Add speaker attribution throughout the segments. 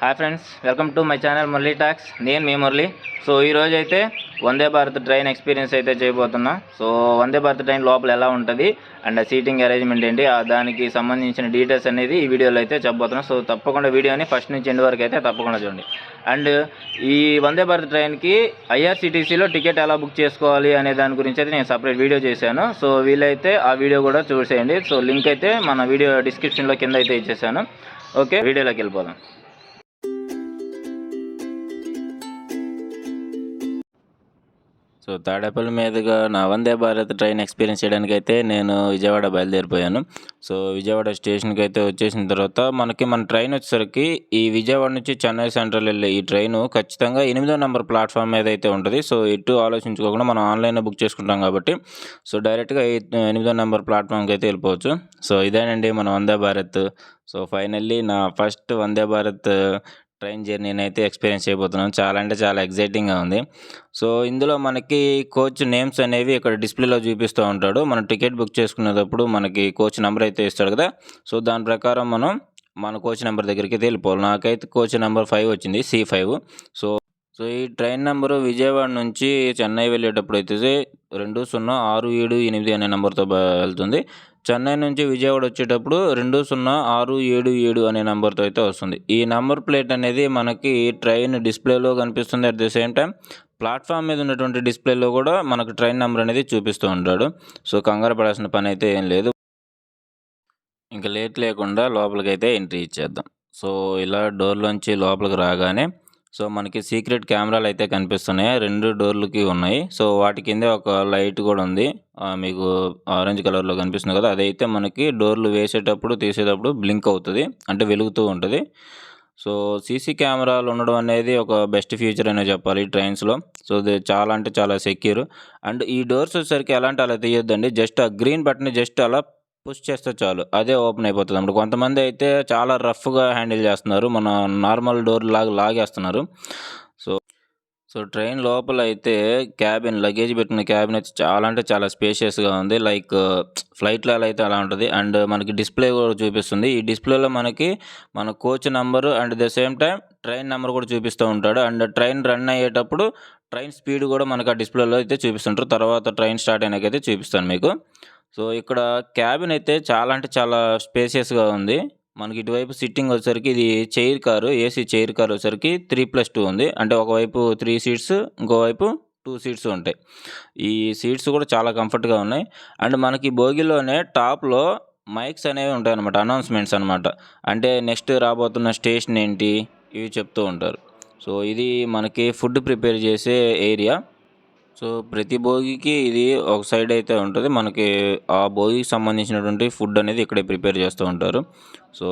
Speaker 1: Hi friends welcome to my channel Murali talks నేను మీ Murali. So ఈరోజు అయితే వందే భారత్ ట్రైన్ ఎక్స్పీరియన్స్ అయితే చేయబోతున్నా. సో వందే భారత్ ట్రైన్ లోపల ఎలా ఉంటుంది అండ్ సీటింగ్ అరేంజ్మెంట్ ఏంటి ఆ దానికి సంబంధించిన డీటెయిల్స్ అనేది ఈ వీడియోలో అయితే చెప్పబోతున్నా. సో తప్పకుండా వీడియోని ఫస్ట్ నుంచి ఎండ్ వరకు అయితే తప్పకుండా చూడండి. అండ్ ఈ వందే భారత్ ట్రైన్కి ఐఆర్సిటీసీలో టికెట్ ఎలా బుక్ చేసుకోవాలి అనే దాని గురించి అయితే నేను సపరేట్ వీడియో చేశాను. సో వీలైతే ఆ వీడియో కూడా చూసేయండి. సో లింక్ అయితే మన వీడియో డిస్క్రిప్షన్లో కింద అయితే ఇచ్చేసాను. ఓకే వీడియోలోకి వెళ్ళిపోదాం. సో తాడేపల్లి మీదుగా నా వందే భారత్ ట్రైన్ ఎక్స్పీరియన్స్ చేయడానికి అయితే నేను విజయవాడ బయలుదేరిపోయాను. సో విజయవాడ స్టేషన్కి అయితే వచ్చేసిన తర్వాత మనకి మన ట్రైన్ వచ్చేసరికి ఈ విజయవాడ నుంచి చెన్నై సెంట్రల్ వెళ్ళే ఈ ట్రైన్ ఖచ్చితంగా ఎనిమిదో నెంబర్ ప్లాట్ఫామ్ మీద అయితే ఉంటుంది. సో ఇటు ఆలోచించుకోకుండా మనం ఆన్లైన్లో బుక్ చేసుకుంటాం కాబట్టి సో డైరెక్ట్గా ఎనిమిదో నెంబర్ ప్లాట్ఫామ్కి అయితే వెళ్ళిపోవచ్చు. సో ఇదేనండి మన వందే భారత్. సో ఫైనల్లీ నా ఫస్ట్ వందే భారత్ ట్రైన్ జర్నీని అయితే ఎక్స్పీరియన్స్ చేయబోతున్నాను. చాలా అంటే చాలా ఎగ్జైటింగ్గా ఉంది. సో ఇందులో మనకి కోచ్ నేమ్స్ అనేవి ఇక్కడ డిస్ప్లేలో చూపిస్తూ ఉంటాడు. మనం టికెట్ బుక్ చేసుకునేటప్పుడు మనకి కోచ్ నెంబర్ అయితే ఇస్తాడు కదా. సో దాని ప్రకారం మనం మన కోచ్ నెంబర్ దగ్గరికి అయితే వెళ్ళిపోవాలి. నాకైతే కోచ్ నెంబర్ ఫైవ్ వచ్చింది సి ఫైవ్. సో సో ఈ ట్రైన్ నెంబరు విజయవాడ నుంచి చెన్నై వెళ్ళేటప్పుడు అయితే రెండు సున్నా ఆరు ఏడు ఎనిమిది అనే నెంబర్తో వెళ్తుంది. చెన్నై నుంచి విజయవాడ వచ్చేటప్పుడు రెండు సున్నా ఆరు ఏడు ఏడు అనే నెంబర్తో అయితే వస్తుంది. ఈ నెంబర్ ప్లేట్ అనేది మనకి ట్రైన్ డిస్ప్లేలో కనిపిస్తుంది. At the same time platform మీద ఉన్నటువంటి డిస్ప్లేలో కూడా మనకు ట్రైన్ నెంబర్ అనేది చూపిస్తూ ఉంటాడు. సో కంగారు పడాల్సిన పని అయితే ఏం లేదు. ఇంకా లేట్ లేకుండా లోపలికి అయితే ఎంట్రీ ఇచ్చేద్దాం. సో ఇలా డోర్లోంచి లోపలికి రాగానే సో మనకి సీక్రెట్ కెమెరాలు అయితే కనిపిస్తున్నాయి. రెండు డోర్లకి ఉన్నాయి. సో వాటి కింద ఒక లైట్ కూడా ఉంది. మీకు ఆరెంజ్ కలర్లో కనిపిస్తుంది కదా. అదైతే మనకి డోర్లు వేసేటప్పుడు తీసేటప్పుడు బ్లింక్ అవుతుంది. అంటే వెలుగుతూ ఉంటుంది. సో సీసీ కెమెరాలు ఉండడం అనేది ఒక బెస్ట్ ఫ్యూచర్ అనే చెప్పాలి ట్రైన్స్లో. సో ఇది చాలా అంటే చాలా సెక్యూర్. అండ్ ఈ డోర్స్ వచ్చేసరికి ఎలాంటి అలా తీయొద్దండి. జస్ట్ ఆ గ్రీన్ బటన్ జస్ట్ అలా పుష్ చేస్తే చాలు. అదే ఓపెన్ అయిపోతుంది అప్పుడు కొంతమంది అయితే చాలా రఫ్గా హ్యాండిల్ చేస్తున్నారు. మన నార్మల్ డోర్ లాగా లాగేస్తున్నారు. సో సో ట్రైన్ లోపల అయితే క్యాబిన్ లగేజ్ పెట్టిన క్యాబిన్ అయితే చాలా అంటే చాలా స్పేషియస్గా ఉంది. లైక్ ఫ్లైట్లో ఎలా అయితే అలా ఉంటుంది. అండ్ మనకి డిస్ప్లే కూడా చూపిస్తుంది. ఈ డిస్ప్లేలో మనకి మన coach number and the same time train number కూడా చూపిస్తూ ఉంటాడు. అండ్ ట్రైన్ రన్ అయ్యేటప్పుడు ట్రైన్ స్పీడ్ కూడా మనకు ఆ డిస్ప్లేలో అయితే చూపిస్తుంటారు. తర్వాత ట్రైన్ స్టార్ట్ అయినాకైతే చూపిస్తాను మీకు. సో ఇక్కడ క్యాబిన్ అయితే చాలా అంటే చాలా స్పేసియస్గా ఉంది. మనకి ఇటువైపు సిట్టింగ్ వచ్చేసరికి ఇది chair car AC chair car వచ్చేసరికి త్రీ ప్లస్ టూ ఉంది. అంటే ఒకవైపు త్రీ సీట్స్ ఇంకోవైపు టూ సీట్స్ ఉంటాయి. ఈ సీట్స్ కూడా చాలా కంఫర్ట్గా ఉన్నాయి. అండ్ మనకి భోగిలోనే టాప్లో మైక్స్ అనేవి ఉంటాయి అనమాట అనౌన్స్మెంట్స్ అనమాట అంటే నెక్స్ట్ రాబోతున్న స్టేషన్ ఏంటి? ఇవి చెప్తూ ఉంటారు. సో ఇది మనకి ఫుడ్ ప్రిపేర్ చేసే ఏరియా. సో ప్రతి భోగికి ఇది ఒక సైడ్ అయితే ఉంటుంది. మనకి ఆ భోగికి సంబంధించినటువంటి ఫుడ్ అనేది ఇక్కడే ప్రిపేర్ చేస్తూ ఉంటారు. సో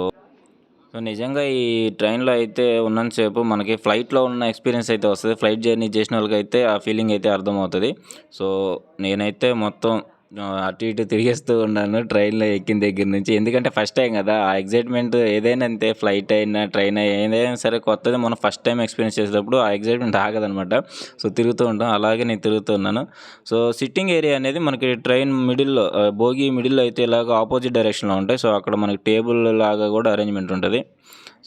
Speaker 1: సో నిజంగా ఈ ట్రైన్లో అయితే ఉన్నంతసేపు మనకి ఫ్లైట్లో ఉన్న ఎక్స్పీరియన్స్ అయితే వస్తుంది. ఫ్లైట్ జర్నీ చేసిన వాళ్ళకి అయితే ఆ ఫీలింగ్ అయితే అర్థమవుతుంది. సో నేనైతే మొత్తం అటు ఇటు తిరిగేస్తూ ఉన్నాను ట్రైన్లో ఎక్కిన దగ్గర నుంచి. ఎందుకంటే ఫస్ట్ టైం కదా ఆ ఎగ్జైట్మెంట్ ఏదైనా అంతే ఫ్లైట్ అయినా ట్రైన్ అయినా ఏదైనా సరే కొత్తది మనం ఫస్ట్ టైం ఎక్స్పీరియన్స్ చేసేటప్పుడు ఆ ఎగ్జైట్మెంట్ ఆగదనమాట సో తిరుగుతూ ఉంటాం. అలాగే నేను తిరుగుతున్నాను సో సిట్టింగ్ ఏరియా అనేది మనకి ట్రైన్ మిడిల్లో భోగి మిడిల్లో అయితే ఇలాగ ఆపోజిట్ డైరెక్షన్లో ఉంటాయి. సో అక్కడ మనకి టేబుల్ లాగా కూడా అరేంజ్మెంట్ ఉంటుంది.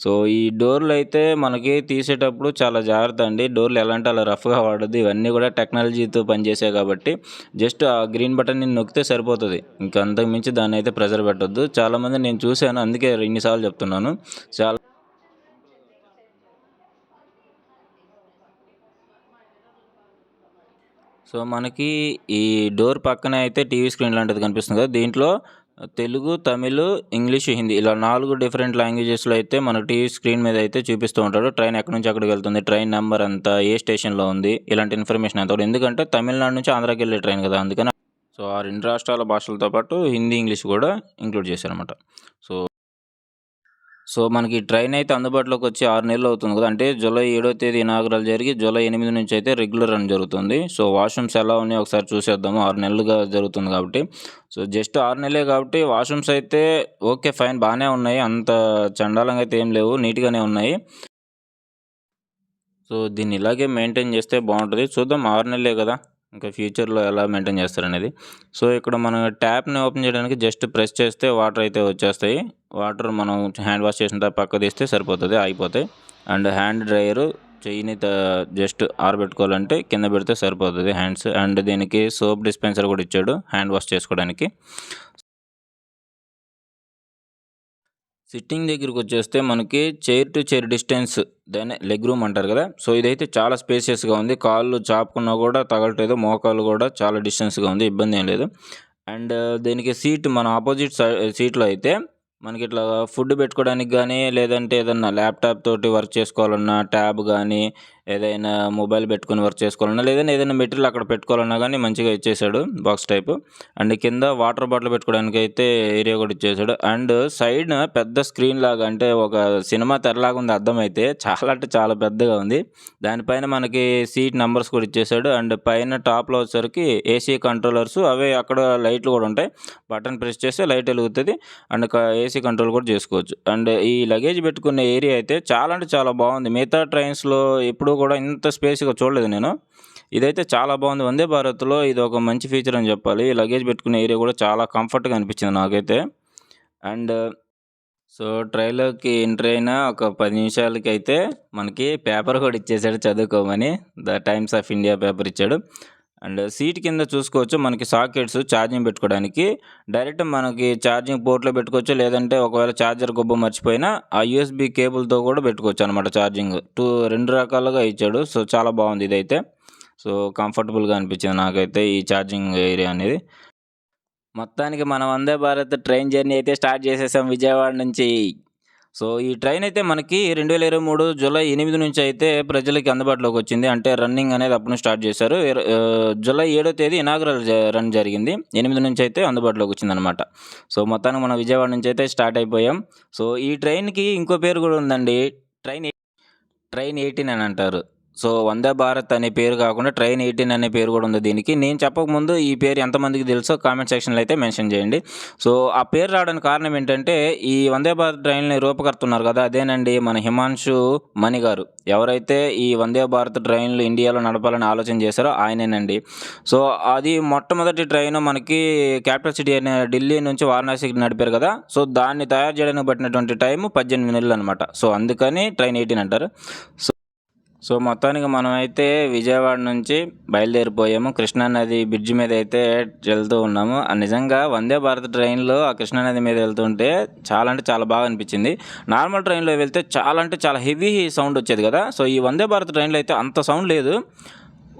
Speaker 1: సో ఈ డోర్లు అయితే మనకి తీసేటప్పుడు చాలా జాగ్రత్త అండి. డోర్లు ఎలాంటి అలా రఫ్గా వాడదు ఇవన్నీ కూడా టెక్నాలజీతో పనిచేసాయి కాబట్టి జస్ట్ ఆ గ్రీన్ బటన్ని నొక్కితే సరిపోతుంది. ఇంకా అంతకు మించి దాన్ని అయితే ప్రెజర్ పెట్టద్దు. చాలామంది నేను చూశాను అందుకే ఇన్నిసార్లు చెప్తున్నాను. చాలా సో మనకి ఈ డోర్ పక్కనే అయితే టీవీ స్క్రీన్ లాంటిది కనిపిస్తుంది కదా. దీంట్లో తెలుగు తమిళ్ ఇంగ్లీష్ హిందీ ఇలా నాలుగు డిఫరెంట్ లాంగ్వేజెస్లో అయితే మనకు టీవీ స్క్రీన్ మీద అయితే చూపిస్తూ ఉంటాడు. ట్రైన్ ఎక్కడి నుంచి అక్కడికి వెళ్తుంది? ట్రైన్ నెంబర్ ఎంత? ఏ స్టేషన్లో ఉంది? ఇలాంటి ఇన్ఫర్మేషన్ అంతా ఎందుకంటే తమిళనాడు నుంచి ఆంధ్రాకి వెళ్ళే ట్రైన్ కదా అందుకని. సో ఆ రెండు రాష్ట్రాల భాషలతో పాటు హిందీ ఇంగ్లీష్ కూడా ఇంక్లూడ్ చేశారనమాట సో సో మనకి ట్రైన్ అయితే అందుబాటులోకి వచ్చి ఆరు నెలలు అవుతుంది కదా. అంటే జూలై ఏడో తేదీ ఇనాగరాలు జరిగి జూలై ఎనిమిది నుంచి అయితే రెగ్యులర్ రన్ జరుగుతుంది. సో వాష్రూమ్స్ ఎలా ఉన్నాయో ఒకసారి చూసేద్దాము. ఆరు నెలలుగా జరుగుతుంది కాబట్టి. సో జస్ట్ ఆరు నెలలే కాబట్టి వాష్రూమ్స్ అయితే ఓకే ఫైన్ బాగానే ఉన్నాయి. అంత చండాలంగా అయితే ఏం లేవు. నీట్గానే ఉన్నాయి. సో దీన్ని ఇలాగే మెయింటైన్ చేస్తే బాగుంటుంది. చూద్దాం ఆరు నెలలే కదా. ఇంకా ఫ్యూచర్లో ఎలా మెయింటైన్ చేస్తారనేది. సో ఇక్కడ మనం ట్యాప్ని ఓపెన్ చేయడానికి జస్ట్ ప్రెస్ చేస్తే వాటర్ అయితే వచ్చేస్తాయి. వాటర్ మనం హ్యాండ్ వాష్ చేసిన తర్వాత పక్క తీస్తే సరిపోతుంది అయిపోతాయి అండ్ హ్యాండ్ డ్రైయరు చెయ్యిని త జస్ట్ ఆరబెట్టుకోవాలంటే కింద పెడితే సరిపోతుంది హ్యాండ్స్. అండ్ దీనికి సోప్ డిస్పెన్సర్ కూడా ఇచ్చాడు హ్యాండ్ వాష్ చేసుకోవడానికి. సిట్టింగ్ దగ్గరికి వచ్చేస్తే మనకి చైర్ టు చైర్ డిస్టెన్స్ దాన్ని లెగ్ రూమ్ అంటారు కదా. సో ఇదైతే చాలా స్పేసియస్గా ఉంది. కాళ్ళు చాపుకున్నా కూడా తగలట్లేదు. మోకాళ్ళు కూడా చాలా డిస్టెన్స్గా ఉంది. ఇబ్బంది ఏం లేదు. అండ్ uh, దీనికి సీట్ మన ఆపోజిట్ సీట్లో uh, అయితే మనకి ఇట్లా ఫుడ్ పెట్టుకోవడానికి కానీ లేదంటే ఏదన్నా ల్యాప్టాప్ తోటి వర్క్ చేసుకోవాలన్నా ట్యాబ్ కానీ ఏదైనా మొబైల్ పెట్టుకొని వర్క్ చేసుకోవాలన్నా లేదంటే ఏదైనా మెటీరియల్ అక్కడ పెట్టుకోవాలన్నా కానీ మంచిగా ఇచ్చేసాడు బాక్స్ టైప్. అండ్ కింద వాటర్ బాటిల్ పెట్టుకోవడానికి అయితే ఏరియా కూడా ఇచ్చేసాడు. అండ్ సైడ్ పెద్ద స్క్రీన్ లాగా అంటే ఒక సినిమా తెరలాగా ఉంది అర్థం అయితే చాలా అంటే చాలా పెద్దగా ఉంది. దానిపైన మనకి సీట్ నెంబర్స్ కూడా ఇచ్చేసాడు. అండ్ పైన టాప్లో వచ్చేసరికి ఏసీ కంట్రోలర్స్ అవే అక్కడ లైట్లు కూడా ఉంటాయి. బటన్ ప్రెస్ చేస్తే లైట్ వెలుగుతుంది. అండ్ ఏసీ కంట్రోల్ కూడా చేసుకోవచ్చు. అండ్ ఈ లగేజ్ పెట్టుకునే ఏరియా అయితే చాలా అంటే చాలా బాగుంది. మిగతా ట్రైన్స్లో ఎప్పుడూ కూడా ఇంత స్పేస్గా చూడలేదు నేను. ఇదైతే చాలా బాగుంది. వందే భారత్లో ఇది ఒక మంచి ఫీచర్ అని చెప్పాలి. ఈ లగేజ్ పెట్టుకునే ఏరియా కూడా చాలా కంఫర్ట్గా అనిపించింది నాకైతే. అండ్ సో ట్రైన్లోకి ఎంటర్ అయిన ఒక పది నిమిషాలకి అయితే మనకి పేపర్ కూడా ఇచ్చేసాడు చదువుకోమని. The Times of India paper ఇచ్చాడు. అండ్ సీట్ కింద చూసుకోవచ్చు మనకి సాకెట్స్ ఛార్జింగ్ పెట్టుకోవడానికి. డైరెక్ట్ మనకి ఛార్జింగ్ పోర్ట్లో పెట్టుకోవచ్చు లేదంటే ఒకవేళ ఛార్జర్ గొప్ప మర్చిపోయినా ఆ యూఎస్బి కేబుల్తో కూడా పెట్టుకోవచ్చు అనమాట ఛార్జింగ్. టూ రెండు రకాలుగా ఇచ్చాడు సో చాలా బాగుంది ఇదైతే. సో కంఫర్టబుల్గా అనిపించింది నాకైతే ఈ ఛార్జింగ్ ఏరియా అనేది. మొత్తానికి మనం వందే భారత్ ట్రైన్ జర్నీ అయితే స్టార్ట్ చేసేసాం విజయవాడ నుంచి. సో ఈ ట్రైన్ అయితే మనకి రెండు వేల ఇరవై మూడు జూలై ఎనిమిది నుంచి అయితే ప్రజలకి అందుబాటులోకి వచ్చింది. అంటే రన్నింగ్ అనేది అప్పుడు స్టార్ట్ చేశారు. జూలై ఏడో తేదీ ఇనాగ్రల్ రన్ జరిగింది. ఎనిమిది నుంచి అయితే అందుబాటులోకి వచ్చింది అనమాట సో మొత్తానికి మనం విజయవాడ నుంచి అయితే స్టార్ట్ అయిపోయాం. సో ఈ ట్రైన్కి ఇంకో పేరు కూడా ఉందండి. ట్రైన్ ట్రైన్ ఎయిటీన్ అని అంటారు. సో వందే భారత్ అనే పేరు కాకుండా ట్రైన్ ఎయిటీన్ అనే పేరు కూడా ఉంది దీనికి. నేను చెప్పకముందు ఈ పేరు ఎంతమందికి తెలుసో కామెంట్ సెక్షన్లో అయితే మెన్షన్ చేయండి. సో ఆ పేరు రావడానికి కారణం ఏంటంటే ఈ వందే భారత్ ట్రైన్ని రూపకర్తున్నారు కదా అదేనండి మన హిమాంశు మణి గారు. ఎవరైతే ఈ వందే భారత్ ట్రైన్లు ఇండియాలో నడపాలని ఆలోచన చేశారో ఆయనేనండి. సో అది మొట్టమొదటి ట్రైన్ మనకి క్యాపిటల్ సిటీ అయిన ఢిల్లీ నుంచి వారణాసికి నడిపారు కదా సో దాన్ని తయారు చేయడానికి పట్టినటువంటి టైం పద్దెనిమిది నెలలు అనమాట సో అందుకని ట్రైన్ ఎయిటీన్ అంటారు. సో సో మొత్తానికి మనం అయితే విజయవాడ నుంచి బయలుదేరిపోయాము. కృష్ణానది బ్రిడ్జ్ మీద అయితే వెళ్తూ ఉన్నాము. ఆ నిజంగా వందే భారత్ ట్రైన్లో ఆ కృష్ణానది మీద వెళ్తుంటే చాలా అంటే చాలా బాగా అనిపించింది. నార్మల్ ట్రైన్లో వెళ్తే చాలా అంటే చాలా హెవీ సౌండ్ వచ్చేది కదా. సో ఈ వందే భారత్ ట్రైన్లో అయితే అంత సౌండ్ లేదు.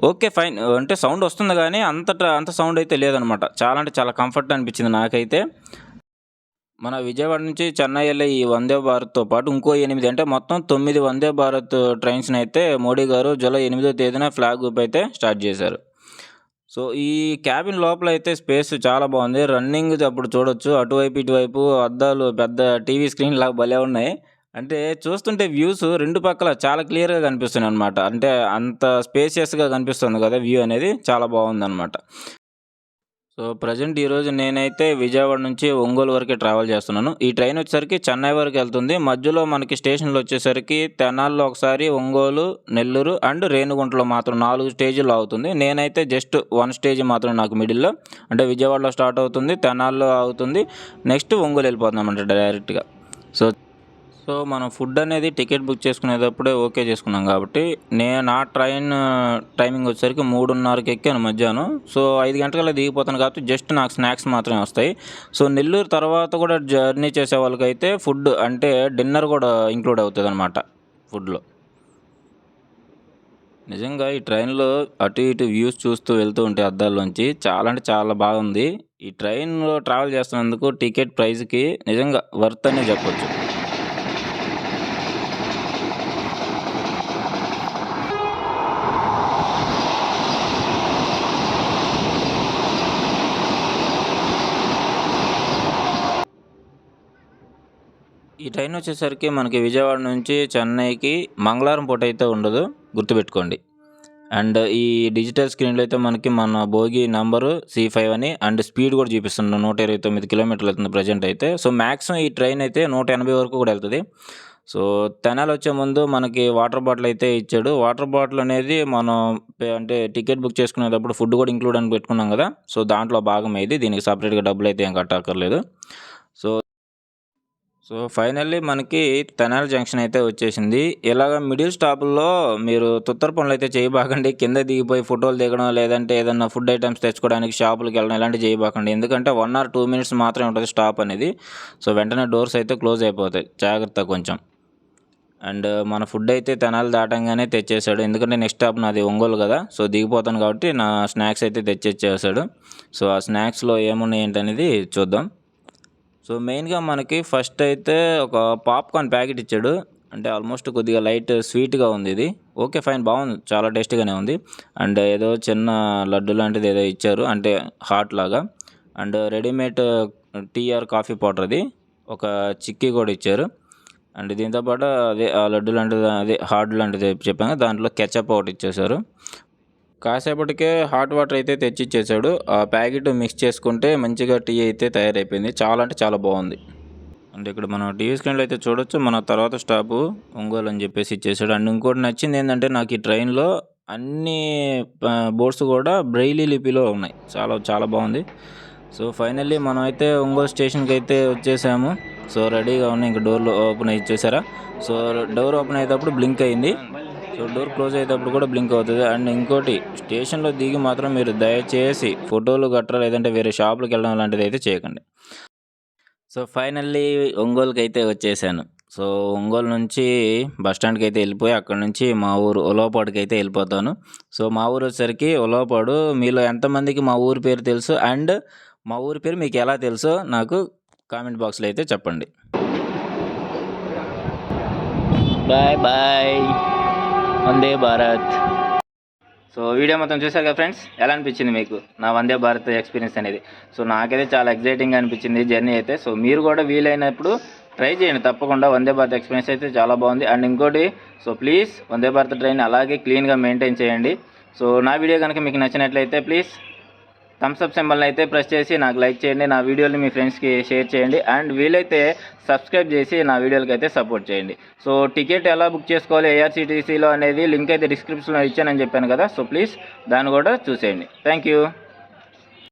Speaker 1: Okay fine. అంటే సౌండ్ వస్తుంది కానీ అంత అంత సౌండ్ అయితే లేదనమాట. చాలా అంటే చాలా కంఫర్ట్ అనిపించింది నాకైతే. మన విజయవాడ నుంచి చెన్నై వెళ్ళే ఈ వందే భారత్తో పాటు ఇంకో ఎనిమిది అంటే మొత్తం తొమ్మిది వందే భారత్ ట్రైన్స్ని అయితే మోడీ గారు జూలై ఎనిమిదో తేదీన ఫ్లాగ్ ఊప్ అయితే స్టార్ట్ చేశారు. సో ఈ క్యాబిన్ లోపల అయితే స్పేస్ చాలా బాగుంది. రన్నింగ్ అప్పుడు చూడొచ్చు. అటువైపు ఇటువైపు అద్దాలు పెద్ద టీవీ స్క్రీన్ లాగా భలే ఉన్నాయి. అంటే చూస్తుంటే వ్యూస్ రెండు పక్కల చాలా క్లియర్గా కనిపిస్తున్నాయి అనమాట అంటే అంత స్పేసియస్గా కనిపిస్తుంది కదా వ్యూ అనేది. చాలా బాగుంది అనమాట సో ప్రజెంట్ ఈరోజు నేనైతే విజయవాడ నుంచి ఒంగోలు వరకే ట్రావెల్ చేస్తున్నాను. ఈ ట్రైన్ వచ్చేసరికి చెన్నై వరకు వెళ్తుంది. మధ్యలో మనకి స్టేషన్లు వచ్చేసరికి తెనాల్లో ఒకసారి ఒంగోలు నెల్లూరు అండ్ రేణుగుంటలో మాత్రం నాలుగు స్టేజీలు అవుతుంది నేనైతే జస్ట్ వన్ స్టేజ్ మాత్రం నాకు మిడిల్లో. అంటే విజయవాడలో స్టార్ట్ అవుతుంది తెనాల్లో అవుతుంది నెక్స్ట్ ఒంగోలు వెళ్ళిపోతున్నాం అంటే డైరెక్ట్గా. సో సో మనం ఫుడ్ అనేది టికెట్ బుక్ చేసుకునేటప్పుడే ఓకే చేసుకున్నాం కాబట్టి నేను నా ట్రైన్ టైమింగ్ వచ్చేసరికి మూడున్నరకి ఎక్కాను మధ్యాహ్నం. సో ఐదు గంటలకల్లా దిగిపోతాను కాబట్టి జస్ట్ నాకు స్నాక్స్ మాత్రమే వస్తాయి. సో నెల్లూరు తర్వాత కూడా జర్నీ చేసే వాళ్ళకైతే ఫుడ్ అంటే డిన్నర్ కూడా ఇంక్లూడ్ అవుతుంది అనమాట ఫుడ్లో. నిజంగా ఈ ట్రైన్లో అటు ఇటు వ్యూస్ చూస్తూ వెళ్తూ ఉంటే అద్దాల్లోంచి చాలా అంటే చాలా బాగుంది. ఈ ట్రైన్లో ట్రావెల్ చేస్తున్నందుకు టికెట్ ప్రైస్కి నిజంగా వర్త్ అనే చెప్పొచ్చు. ట్రైన్ వచ్చేసరికి మనకి విజయవాడ నుంచి చెన్నైకి మంగళవారం పూట అయితే ఉండదు. గుర్తుపెట్టుకోండి. అండ్ ఈ డిజిటల్ స్క్రీన్లో అయితే మనకి మన భోగి నంబరు సి ఫైవ్ అని అండ్ స్పీడ్ కూడా చూపిస్తుంది. నూట ఇరవై తొమ్మిది కిలోమీటర్లు వెళ్తుంది ప్రజెంట్ అయితే. సో మ్యాక్సిమం ఈ ట్రైన్ అయితే నూట ఎనభై వరకు కూడా వెళ్తుంది. సో తెనాలి వచ్చే ముందు మనకి వాటర్ బాటిల్ అయితే ఇచ్చాడు. వాటర్ బాటిల్ అనేది మనం అంటే టికెట్ బుక్ చేసుకునేటప్పుడు ఫుడ్ కూడా ఇంక్లూడ్ అని పెట్టుకున్నాం కదా. సో దాంట్లో భాగం ఇది దీనికి సపరేట్గా డబ్బులు అయితే ఏం కట్టక్కర్లేదు. సో సో ఫైనల్లీ మనకి తెనాలి జంక్షన్ అయితే వచ్చేసింది. ఇలాగ మిడిల్ స్టాపుల్లో మీరు తుత్తర పనులు అయితే చేయబాకండి. కింద దిగిపోయి ఫోటోలు దిగడం లేదంటే ఏదన్నా ఫుడ్ ఐటమ్స్ తెచ్చుకోవడానికి షాపులకు వెళ్ళడం ఇలాంటివి చేయబాకండి. ఎందుకంటే వన్ ఆర్ టూ మినిట్స్ మాత్రమే ఉంటుంది స్టాప్ అనేది. సో వెంటనే డోర్స్ అయితే క్లోజ్ అయిపోతాయి. జాగ్రత్త కొంచెం. అండ్ మన ఫుడ్ అయితే తెనాలి దాటంగానే తెచ్చేసాడు. ఎందుకంటే నెక్స్ట్ స్టాప్ నాది ఒంగోలు కదా. సో దిగిపోతాను కాబట్టి నా స్నాక్స్ అయితే తెచ్చిచ్చేసాడు సో ఆ స్నాక్స్లో ఏమున్నాయి ఏంటనేది చూద్దాం. సో మెయిన్గా మనకి ఫస్ట్ అయితే ఒక పాప్కార్న్ ప్యాకెట్ ఇచ్చాడు. అంటే ఆల్మోస్ట్ కొద్దిగా లైట్ స్వీట్గా ఉంది ఇది. ఓకే ఫైన్ బాగుంది. చాలా టేస్ట్గానే ఉంది. అండ్ ఏదో చిన్న లడ్డు లాంటిది ఏదో ఇచ్చారు. అంటే హాట్ లాగా. And readymade tea or coffee powder అది ఒక చిక్కీ కూడా ఇచ్చారు. అండ్ దీంతోపాటు అదే ఆ లడ్డు లాంటిది అదే హార్డ్ లాంటిది చెప్పాను దాంట్లో కెచప్ ఒకటి ఇచ్చేసారు కాసేపటికే హాట్ వాటర్ అయితే తెచ్చి ఇచ్చేసాడు ఆ ప్యాకెట్ మిక్స్ చేసుకుంటే మంచిగా టీ అయితే తయారైపోయింది. చాలా అంటే చాలా బాగుంది. అంటే ఇక్కడ మనం టీవీ స్క్రీన్లో అయితే చూడొచ్చు. మన తర్వాత స్టాపు ఒంగోలు అని చెప్పేసి ఇచ్చేసాడు. అండ్ ఇంకోటి నచ్చింది ఏంటంటే నాకు ఈ ట్రైన్లో అన్ని బోర్డ్స్ కూడా బ్రెయిలీ లిపిలో ఉన్నాయి. చాలా చాలా బాగుంది. సో ఫైనల్లీ మనం అయితే ఒంగోలు స్టేషన్కి అయితే వచ్చేసాము. సో రెడీగా ఉన్నాయి. ఇంకా డోర్లు ఓపెన్ ఇచ్చేసారా? సో డోర్ ఓపెన్ అయ్యేటప్పుడు బ్లింక్ అయింది సో డోర్ క్లోజ్ అయ్యేటప్పుడు కూడా బ్లింక్ అవుతుంది. అండ్ ఇంకోటి స్టేషన్లో దిగి మాత్రం మీరు దయచేసి ఫోటోలు గట్రా లేదంటే వేరే షాపులకు వెళ్ళడం లాంటిది అయితే చేయకండి. సో ఫైనల్లీ ఒంగోలుకి అయితే వచ్చేసాను. సో ఒంగోలు నుంచి బస్ స్టాండ్కి అయితే వెళ్ళిపోయి అక్కడ నుంచి మా ఊరు ఉలవపాడుకి అయితే వెళ్ళిపోతాను. సో మా ఊరు వచ్చేసరికి ఉలవపాడు మీలో ఎంతమందికి మా ఊరి పేరు తెలుసు? అండ్ మా ఊరి పేరు మీకు ఎలా తెలుసో నాకు కామెంట్ బాక్స్లో అయితే చెప్పండి. Bye bye Vande Bharat. So video మొత్తం చూసారు కదా ఫ్రెండ్స్? ఎలా అనిపించింది మీకు? నా వందే భారత్ ఎక్స్పీరియన్స్ అనేది. సో నాకైతే చాలా ఎక్సైటింగ్ అనిపించింది జర్నీ అయితే. సో మీరు కూడా వీలైనప్పుడు ట్రై చేయండి. తప్పకుండా వందే భారత్ ఎక్స్పీరియన్స్ అయితే చాలా బాగుంది. అండ్ ఇంకోటి so please Vande Bharat train అలాగే క్లీన్గా మెయింటైన్ చేయండి. సో నా వీడియో కనుక మీకు నచ్చినట్లయితే ప్లీజ్ థమ్స్ అప్ సింబల్ని అయితే ప్రెస్ చేసి నాకు లైక్ చేయండి. నా వీడియోని మీ ఫ్రెండ్స్కి షేర్ చేయండి. అండ్ వీలైతే సబ్స్క్రైబ్ చేసి నా వీడియోలకి అయితే సపోర్ట్ చేయండి. సో టికెట్ ఎలా బుక్ చేసుకోవాలి? ఏఆర్సీటీసీలో అనేది లింక్ అయితే డిస్క్రిప్షన్లో ఇచ్చానని చెప్పాను కదా. సో ప్లీజ్ దాన్ని కూడా చూసేయండి. Thank you